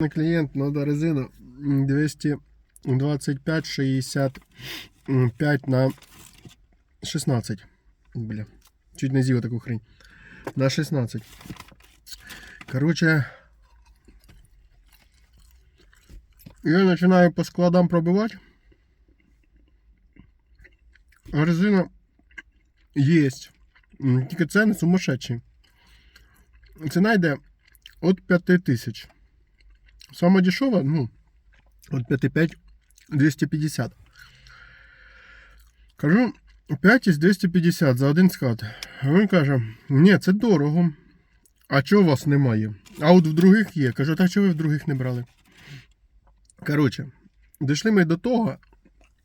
На клієнт надо резину 225 65 на 16. Бля. Чуть не з'їв таку хрень. На 16. Короче. Я починаю по складам пробивати. А резина есть. М, Тільки ціни сумасшедші. Ціна йде від 5 тисяч. Саме дешева, ну, от 5,5 250. Кажу, 5 із 250 за один склад. А він каже, ні, це дорого. А чого у вас немає? А от в других є. Кажу, так чого ви в других не брали? Коротше, дійшли ми до того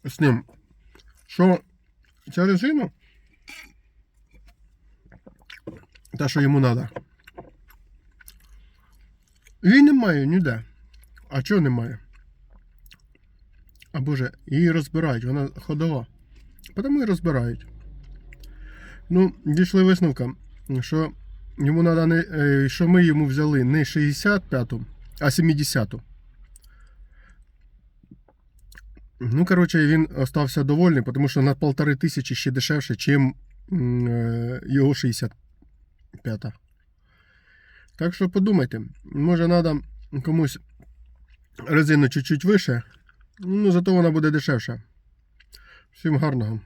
з ним, що ця резина, та, що йому треба, її немає ніде. А чого немає? А боже, її розбирають, вона ходова. Тому і розбирають. Ну, дійшли висновка, що йому надо не, е, що ми йому взяли не 65-ту, а 70-ту. Ну, коротше, він остався довольний, тому що на полтори тисячі ще дешевше, чим е, його 65-та. Так що подумайте, може треба комусь резину чуть-чуть вище, ну зато вона буде дешевша. Всім гарного.